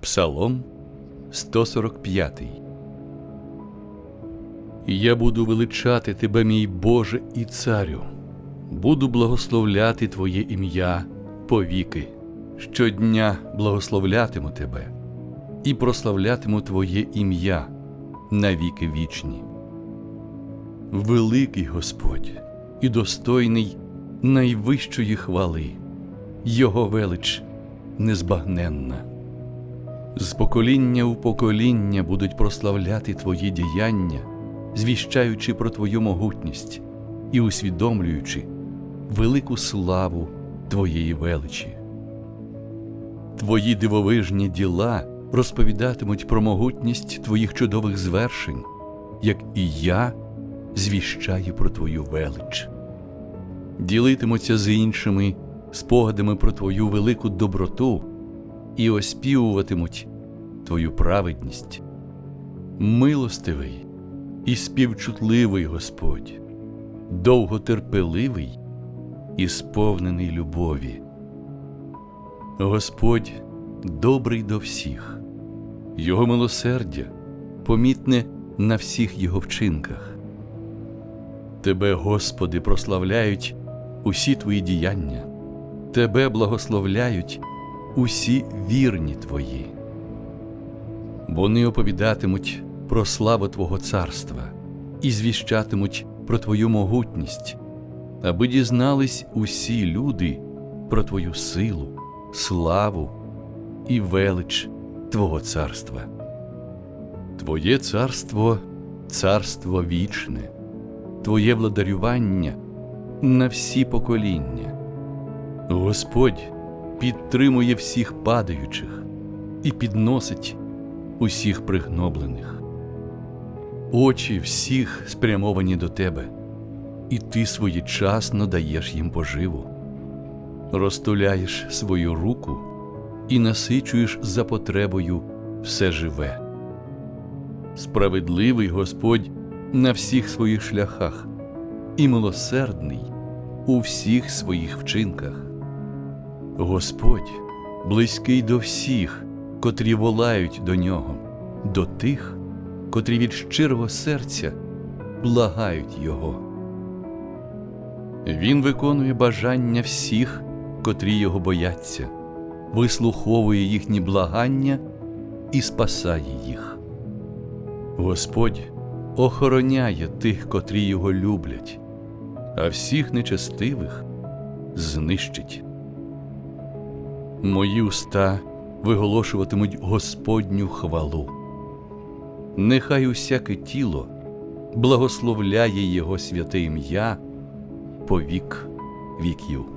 Псалом 145 Я буду величати Тебе, мій Боже і Царю, буду благословляти Твоє ім'я повіки. Щодня благословлятиму Тебе і прославлятиму Твоє ім'я навіки вічні. Великий Господь і достойний найвищої хвали, Його велич незбагненна. З покоління в покоління будуть прославляти Твої діяння, звіщаючи про Твою могутність і усвідомлюючи велику славу Твоєї величі. Твої дивовижні діла розповідатимуть про могутність Твоїх чудових звершень, як і я звіщаю про Твою велич. Ділитимуться з іншими спогадами про Твою велику доброту і оспівуватимуть Твою праведність. Милостивий і співчутливий Господь, довготерпеливий і сповнений любові. Господь добрий до всіх, Його милосердя помітне на всіх Його вчинках. Тебе, Господи, прославляють усі Твої діяння, Тебе благословляють усі вірні Твої. Вони оповідатимуть про славу Твого царства і звіщатимуть про Твою могутність, аби дізнались усі люди про Твою силу, славу і велич Твого царства. Твоє царство царство вічне, Твоє владарювання на всі покоління. Господь підтримує всіх падаючих і підносить усіх пригноблених. Очі всіх спрямовані до тебе, і ти своєчасно даєш їм поживу, розтуляєш свою руку і насичуєш за потребою все живе. Справедливий Господь на всіх своїх шляхах і милосердний у всіх своїх вчинках. Господь близький до всіх, котрі волають до нього, до тих, котрі від щирого серця благають Його. Він виконує бажання всіх, котрі його бояться, вислуховує їхні благання і спасає їх. Господь охороняє тих, котрі його люблять, а всіх нечестивих знищить. Мої уста виголошуватимуть Господню хвалу. Нехай усяке тіло благословляє Його святе ім'я по вік віків.